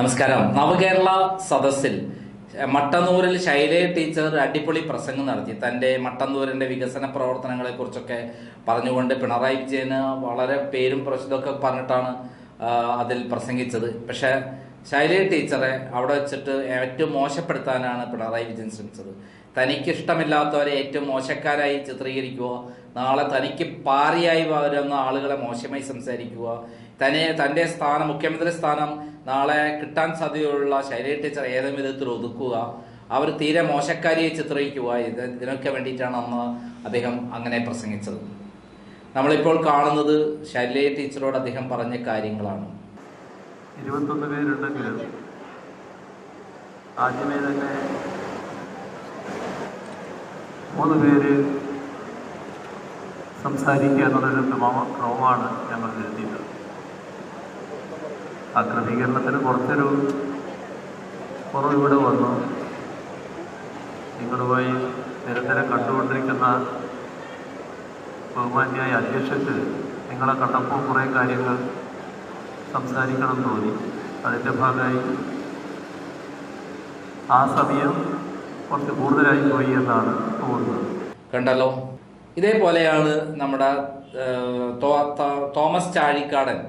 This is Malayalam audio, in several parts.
നമസ്കാരം. നവകേരള സദസ്സിൽ മട്ടന്നൂരിൽ ശൈലയ ടീച്ചർ അടിപൊളി പ്രസംഗം നടത്തി. തന്റെ മട്ടന്നൂരിന്റെ വികസന പ്രവർത്തനങ്ങളെ കുറിച്ചൊക്കെ പറഞ്ഞുകൊണ്ട് പിണറായി വിജയന് വളരെ പേരും പ്രശ്നമൊക്കെ പറഞ്ഞിട്ടാണ് അതിൽ പ്രസംഗിച്ചത്. പക്ഷേ ശൈലയ ടീച്ചറെ അവിടെ വെച്ചിട്ട് ഏറ്റവും മോശപ്പെടുത്താനാണ് പിണറായി വിജയൻ ശ്രമിച്ചത്. തനിക്ക് ഇഷ്ടമില്ലാത്തവരെ ഏറ്റവും മോശക്കാരായി ചിത്രീകരിക്കുക നാളെ തനിക്ക് പാറിയായി വരുന്ന ആളുകളെ മോശമായി സംസാരിക്കുക തന്നെ തന്റെ സ്ഥാനം മുഖ്യമന്ത്രി സ്ഥാനം നാളെ കിട്ടാൻ സാധ്യതയുള്ള ശൈലജ ടീച്ചർ ഏതെങ്കിലും വിധത്തിൽ ഒതുക്കുക അവർ തീരെ മോശക്കാരിയെ ചിത്രീകരിക്കുക. ഇത് ഇതിനൊക്കെ വേണ്ടിയിട്ടാണ് അന്ന് അദ്ദേഹം അങ്ങനെ പ്രസംഗിച്ചത്. നമ്മളിപ്പോൾ കാണുന്നത് ശൈലജ ടീച്ചറോട് അദ്ദേഹം പറഞ്ഞ കാര്യങ്ങളാണ്. ഇരുപത്തൊന്ന് പേരുണ്ടെങ്കിൽ ആദ്യമേ തന്നെ മൂന്ന് പേര് സംസാരിക്കുക എന്നുള്ളൊരു ക്രമമാണ് ഞങ്ങൾ എഴുതിയത് ആ ക്രമീകരണത്തിന് കുറച്ചൊരു കുറവ് ഇവിടെ വന്നു. നിങ്ങളുമായി നിരന്തരം കണ്ടുകൊണ്ടിരിക്കുന്ന ബഹുമാന്യായ അധ്യക്ഷക്ക് നിങ്ങളെ കണ്ടപ്പോൾ കുറേ കാര്യങ്ങൾ സംസാരിക്കണം തോന്നി. അതിന്റെ ഭാഗമായി ആ സമയം കുറച്ച് കൂടുതലായി പോയി എന്നാണ് തോന്നുന്നത്. കണ്ടല്ലോ. ഇതേപോലെയാണ് നമ്മുടെ തോമസ് ചാഴിക്കാടൻ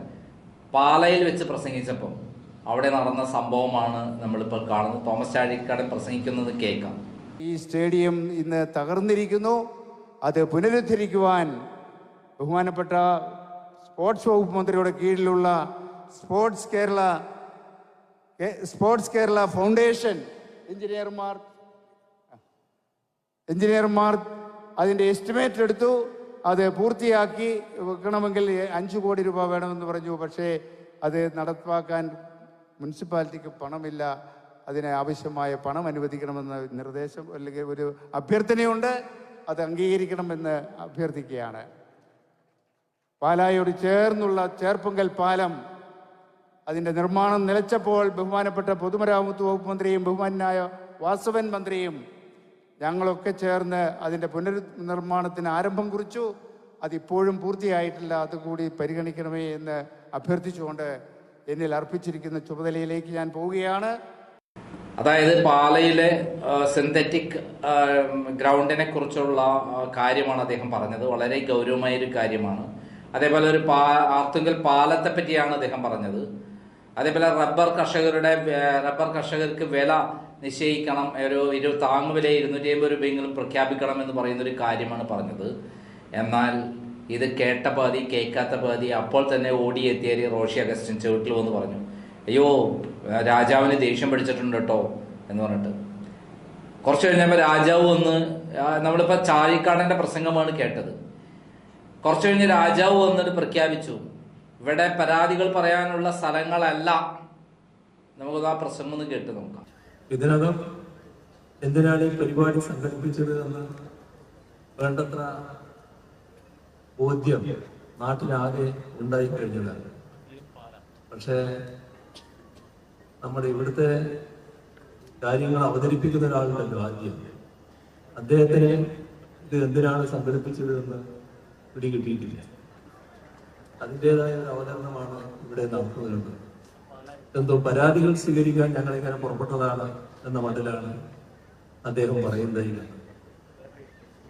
പാലയിൽ വെച്ച് പ്രസംഗിച്ചപ്പോൾ അവിടെ നടന്ന സംഭവമാണ് നമ്മളിപ്പോൾ കാണുന്നത്. തോമസ് ചാഴിക്കാടൻ പ്രസംഗിക്കുന്നത് കേൾക്കാം. ഈ സ്റ്റേഡിയം ഇന്ന് തകർന്നിരിക്കുന്നു. അത് പുനരുദ്ധരിക്കുവാൻ ബഹുമാനപ്പെട്ട സ്പോർട്സ് വകുപ്പ് മന്ത്രിയുടെ കീഴിലുള്ള sports Kerala sports Kerala foundation എഞ്ചിനീയർമാർ എഞ്ചിനീയർമാർ അതിന്റെ എസ്റ്റിമേറ്റ് എടുത്തു. അത് പൂർത്തിയാക്കി വെക്കണമെങ്കിൽ അഞ്ച് കോടി രൂപ വേണമെന്ന് പറഞ്ഞു. പക്ഷേ അത് നടപ്പാക്കാൻ മുനിസിപ്പാലിറ്റിക്ക് പണമില്ല. അതിന് ആവശ്യമായ പണം അനുവദിക്കണമെന്ന നിർദ്ദേശം അല്ലെങ്കിൽ ഒരു അഭ്യർത്ഥനയുണ്ട്. അത് അംഗീകരിക്കണമെന്ന് അഭ്യർത്ഥിക്കുകയാണ്. പാലായോട് ചേർന്നുള്ള ചേർപ്പുങ്കൽ പാലം അതിന്റെ നിർമ്മാണം നിലച്ചപ്പോൾ ബഹുമാനപ്പെട്ട പൊതുമരാമത്ത് വകുപ്പ് മന്ത്രിയും ബഹുമാനായ വാസവൻ മന്ത്രിയും ഞങ്ങളൊക്കെ ചേർന്ന് അതിന്റെ പുനർനിർമ്മാണത്തിന് ആരംഭം കുറിച്ചു. അതിപ്പോഴും പൂർത്തിയായിട്ടില്ല. അതുകൂടി പരിഗണിക്കണമേ എന്ന് അഭ്യർത്ഥിച്ചുകൊണ്ട് എന്നിൽ അർപ്പിച്ചിരിക്കുന്ന ചുമതലയിലേക്ക് ഞാൻ പോവുകയാണ്. അതായത് പാലയിലെ സിന്തറ്റിക് ഗ്രൗണ്ടിനെ കുറിച്ചുള്ള കാര്യമാണ് അദ്ദേഹം പറഞ്ഞത്. വളരെ ഗൗരവമായ ഒരു കാര്യമാണ്. അതേപോലെ ഒരു പാ ആർത്തുങ്കൽ പാലത്തെ പറ്റിയാണ് അദ്ദേഹം പറഞ്ഞത്. അതേപോലെ റബ്ബർ കർഷകരുടെ റബ്ബർ കർഷകർക്ക് വില നിശ്ചയിക്കണം. ഒരു ഇരു താങ്ങുവില ഇരുന്നൂറ്റി അമ്പത് രൂപയെങ്കിലും പ്രഖ്യാപിക്കണം എന്ന് പറയുന്ന ഒരു കാര്യമാണ് പറഞ്ഞത്. എന്നാൽ ഇത് കേട്ട പാതി കേൾക്കാത്ത പാതി അപ്പോൾ തന്നെ ഓടിയെത്തിയ റോഷി അഗസ്റ്റിൻ ചുവട്ടിൽ വന്ന് പറഞ്ഞു അയ്യോ രാജാവിന് ദേഷ്യം പിടിച്ചിട്ടുണ്ട് കേട്ടോ എന്ന് പറഞ്ഞിട്ട്. കുറച്ച് കഴിഞ്ഞപ്പോൾ രാജാവ് വന്ന് നമ്മളിപ്പോൾ ചാഴിക്കാടന്റെ പ്രസംഗമാണ് കേട്ടത്. കുറച്ച് കഴിഞ്ഞ് രാജാവ് വന്നിട്ട് പ്രഖ്യാപിച്ചു ഇവിടെ പരാതികൾ പറയാനുള്ള സ്ഥലങ്ങളല്ല. നമുക്കത് ആ പ്രശ്നം ഒന്ന് കേട്ട് നോക്കാം. ഇതിനകം എന്തിനാണ് ഈ പരിപാടി സംഘടിപ്പിച്ചത് എന്ന് വേണ്ടത്ര ബോധ്യം നാട്ടിലാകെ ഉണ്ടായി കഴിഞ്ഞതാണ് പക്ഷേ നമ്മുടെ ഇവിടുത്തെ കാര്യങ്ങൾ അവതരിപ്പിക്കുന്ന ഒരാളുണ്ടല്ലോ ആദ്യം. അദ്ദേഹത്തിന് ഇത് എന്തിനാണ് സംഘടിപ്പിച്ചത് എന്ന് പിടികിട്ടിയിട്ടില്ല. അതിന്റെതായ ഒരു അവതരണമാണ് ഇവിടെ നടത്തുന്നത് എന്തോ പരാതികൾ സ്വീകരിക്കാൻ ഞങ്ങൾ ഇങ്ങനെ പുറപ്പെട്ടതാണ് എന്ന മട്ടിലാണ് അദ്ദേഹം പറയുന്നത്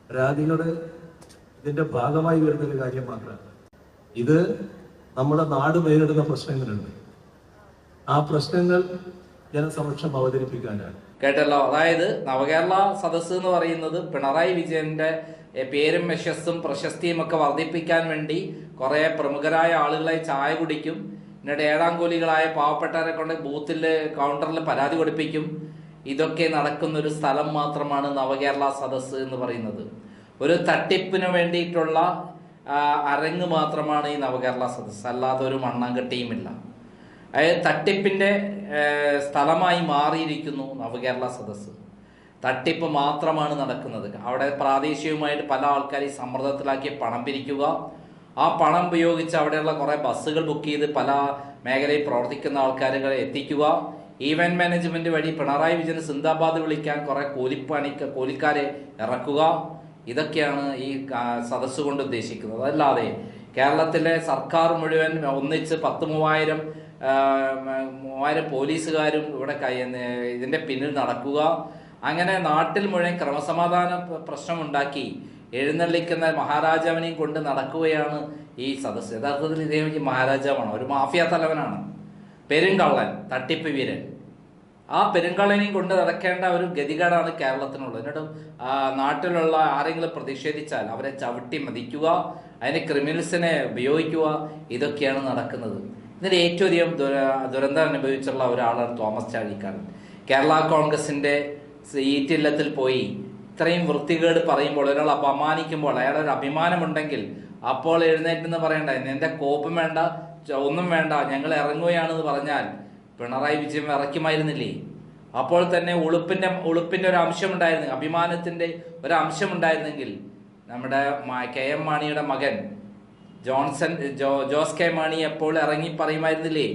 പരാതികൾ ഇതിന്റെ ഭാഗമായി വരുന്ന ഒരു കാര്യം മാത്രമാണ് ഇത് നമ്മുടെ നാട് നേരിടുന്ന പ്രശ്നങ്ങളുണ്ട്. ആ പ്രശ്നങ്ങൾ ജനസമക്ഷം അവതരിപ്പിക്കാനാണ്. കേട്ടല്ലോ? അതായത് നവകേരള സദസ്സ് എന്ന് പറയുന്നത് പിണറായി വിജയന്റെ പേരും യശസ്സും പ്രശസ്തിയും ഒക്കെ വർദ്ധിപ്പിക്കാൻ വേണ്ടി കുറെ പ്രമുഖരായ ആളുകളെ ചായ കുടിക്കും. എന്നിട്ട് ഏഴാം കൂലികളായ പാവപ്പെട്ടവരെ കൊണ്ട് ബൂത്തിൽ കൗണ്ടറിൽ പരാതി കൊടുപ്പിക്കും. ഇതൊക്കെ നടക്കുന്ന ഒരു സ്ഥലം മാത്രമാണ് നവകേരള സദസ്സ് എന്ന് പറയുന്നത്. ഒരു തട്ടിപ്പിന് വേണ്ടിയിട്ടുള്ള അരങ്ങ് മാത്രമാണ് ഈ നവകേരള സദസ്സ്. അല്ലാതെ ഒരു മണ്ണാങ്കട്ടിയുമില്ല അതായത് തട്ടിപ്പിന്റെ സ്ഥലമായി മാറിയിരിക്കുന്നു നവകേരള സദസ്സ്. തട്ടിപ്പ് മാത്രമാണ് നടക്കുന്നത്. അവിടെ പ്രാദേശികമായിട്ട് പല ആൾക്കാരെയും സമ്മർദ്ദത്തിലാക്കി പണം പിരിക്കുക. ആ പണം ഉപയോഗിച്ച് അവിടെയുള്ള കുറേ ബസ്സുകൾ ബുക്ക് ചെയ്ത് പല മേഖലയിൽ പ്രവർത്തിക്കുന്ന ആൾക്കാരെ എത്തിക്കുക. ഈവന്റ് മാനേജ്മെന്റ് വഴി പിണറായി വിജയൻ സിന്ദാബാദ് വിളിക്കാൻ കുറേ കൂലിപ്പണിക്ക് കൂലിക്കാരെ ഇറക്കുക. ഇതൊക്കെയാണ് ഈ സദസ്സ് കൊണ്ട് ഉദ്ദേശിക്കുന്നത്. അതല്ലാതെ കേരളത്തിലെ സർക്കാർ മുഴുവൻ ഒന്നിച്ച് പത്ത് മൂവായിരം മൂവായിരം പോലീസുകാരും ഇവിടെ ഇതിന്റെ പിന്നിൽ നടക്കുക. അങ്ങനെ നാട്ടിൽ മുഴുവൻ ക്രമസമാധാന പ്ര- പ്രശ്നമുണ്ടാക്കി എഴുന്നള്ളിക്കുന്ന മഹാരാജാവിനെയും കൊണ്ട് നടക്കുകയാണ് ഈ സദസ്സ്. യഥാർത്ഥത്തിൽ ഇദ്ദേഹം മഹാരാജാവാണ്. ഒരു മാഫിയ തലവനാണ്. പെരുങ്കള്ളൻ തട്ടിപ്പ് വീരൻ. ആ പെരുങ്കള്ളനെയും കൊണ്ട് നടക്കേണ്ട ഒരു ഗതികേടാണ് കേരളത്തിനുള്ളത്. എന്നിട്ട് നാട്ടിലുള്ള ആരെങ്കിലും പ്രതിഷേധിച്ചാൽ അവരെ ചവിട്ടി മതിക്കുക അതിന് ക്രിമിനൽസിനെ ഉപയോഗിക്കുക ഇതൊക്കെയാണ് നടക്കുന്നത്. ഇതിന് ഏറ്റവും അധികം ദുര- ദുരന്തം അനുഭവിച്ചുള്ള ഒരാളാണ് തോമസ് ചാഴിക്കാരൻ. കേരള കോൺഗ്രസിന്റെ ഇല്ലത്തിൽ പോയി ഇത്രയും വൃത്തികേട് പറയുമ്പോൾ ഒരാൾ അപമാനിക്കുമ്പോൾ അയാളൊരു അഭിമാനമുണ്ടെങ്കിൽ അപ്പോൾ എഴുന്നേറ്റെന്ന് പറയണ്ട എന്റെ കോപ്പം വേണ്ട ഒന്നും വേണ്ട ഞങ്ങൾ ഇറങ്ങുകയാണെന്ന് പറഞ്ഞാൽ പിണറായി വിജയൻ ഇറക്കുമായിരുന്നില്ലേ അപ്പോൾ തന്നെ ഉളുപ്പിന്റെ ഉളുപ്പിന്റെ ഒരു അംശം ഉണ്ടായിരുന്നു അഭിമാനത്തിന്റെ ഒരു അംശമുണ്ടായിരുന്നെങ്കിൽ നമ്മുടെ കെ എം മാണിയുടെ മകൻ ജോൺസൺ ജോ ജോസ് കെ മാണി എപ്പോൾ ഇറങ്ങി പറയുമായിരുന്നില്ലേ?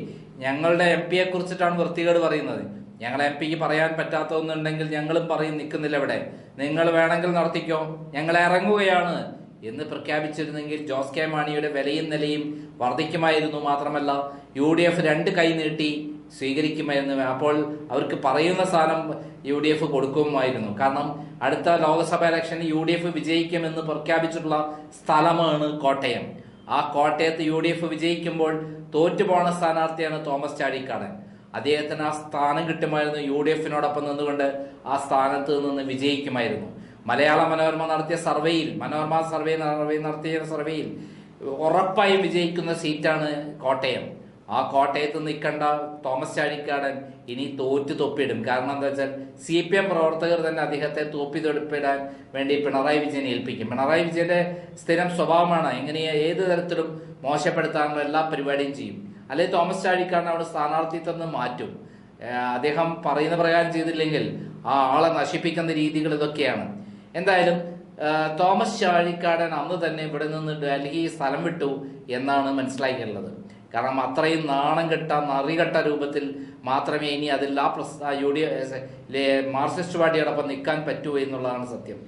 ഞങ്ങളുടെ എം പിയെ കുറിച്ചിട്ടാണ് വൃത്തികേട് പറയുന്നത്. ഞങ്ങൾ എം പിക്ക് പറയാൻ പറ്റാത്ത ഒന്നുണ്ടെങ്കിൽ ഞങ്ങളും പറയും നിൽക്കുന്നില്ല ഇവിടെ നിങ്ങൾ വേണമെങ്കിൽ നടത്തിക്കോ. ഞങ്ങൾ ഇറങ്ങുകയാണ് എന്ന് പ്രഖ്യാപിച്ചിരുന്നെങ്കിൽ ജോസ് കെ മാണിയുടെ വിലയും നിലയും വർദ്ധിക്കുമായിരുന്നു മാത്രമല്ല യു ഡി എഫ് രണ്ട് കൈ നീട്ടി സ്വീകരിക്കുമായിരുന്നു. അപ്പോൾ അവർക്ക് പറയുന്ന സ്ഥാനം യു ഡി എഫ് കൊടുക്കുമായിരുന്നു. കാരണം അടുത്ത ലോക്സഭാ ഇലക്ഷനിൽ യു ഡി എഫ് വിജയിക്കുമെന്ന് പ്രഖ്യാപിച്ചിട്ടുള്ള സ്ഥലമാണ് കോട്ടയം. ആ കോട്ടയത്ത് യു ഡി എഫ് വിജയിക്കുമ്പോൾ തോറ്റുപോണ സ്ഥാനാർത്ഥിയാണ് തോമസ് ചാഴിക്കാടൻ അദ്ദേഹത്തിന് ആ സ്ഥാനം കിട്ടുമായിരുന്നു യു ഡി എഫിനോടൊപ്പം നിന്നുകൊണ്ട് ആ സ്ഥാനത്ത് നിന്ന് വിജയിക്കുമായിരുന്നു. മലയാള മനോരമ നടത്തിയ സർവേയിൽ മനോരമ സർവേ നടത്തിയ സർവേയിൽ ഉറപ്പായും വിജയിക്കുന്ന സീറ്റാണ് കോട്ടയം. ആ കോട്ടയത്ത് നിൽക്കേണ്ട തോമസ് ചാഴിക്കാടൻ ഇനി തോറ്റ് തൊപ്പിയിടും. കാരണം എന്താ വെച്ചാൽ സി പി എം പ്രവർത്തകർ തന്നെ അദ്ദേഹത്തെ തോപ്പി തൊടുപ്പിടാൻ വേണ്ടി പിണറായി വിജയനെ ഏൽപ്പിക്കും. പിണറായി വിജയന്റെ സ്ഥിരം സ്വഭാവമാണ് എങ്ങനെ ഏത് തരത്തിലും മോശപ്പെടുത്താനുള്ള എല്ലാ പരിപാടിയും ചെയ്യും. അല്ലെങ്കിൽ തോമസ് ചാഴിക്കാടൻ അവിടെ സ്ഥാനാർത്ഥിത്വം മാറ്റും. അദ്ദേഹം പറയുന്ന പ്രകാരം ചെയ്തില്ലെങ്കിൽ ആ ആളെ നശിപ്പിക്കുന്ന രീതികൾ ഇതൊക്കെയാണ്. എന്തായാലും തോമസ് ചാഴിക്കാടൻ അന്ന് തന്നെ ഇവിടെ നിന്ന് ഡൽഹി സ്ഥലം വിട്ടു എന്നാണ് മനസ്സിലാക്കിയുള്ളത് കാരണം അത്രയും നാണം കെട്ട നറികെട്ട രൂപത്തിൽ മാത്രമേ ഇനി അതിൽ ആ പ്രസ് യു ഡി മാർക്സിസ്റ്റ് പാർട്ടിയോടൊപ്പം നിൽക്കാൻ പറ്റൂ എന്നുള്ളതാണ് സത്യം.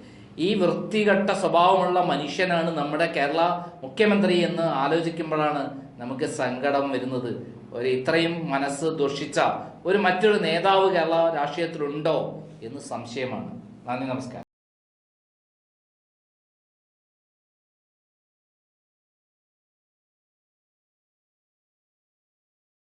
ഈ വൃത്തികെട്ട സ്വഭാവമുള്ള മനുഷ്യനാണ് നമ്മുടെ കേരള മുഖ്യമന്ത്രി എന്ന് ആലോചിക്കുമ്പോഴാണ് നമുക്ക് സങ്കടം വരുന്നത്. ഒരു ഇത്രയും മനസ്സ് ദുഷിച്ച ഒരു മറ്റൊരു നേതാവ് കേരള രാഷ്ട്രീയത്തിലുണ്ടോ എന്ന് സംശയമാണ്. നന്ദി നമസ്കാരം.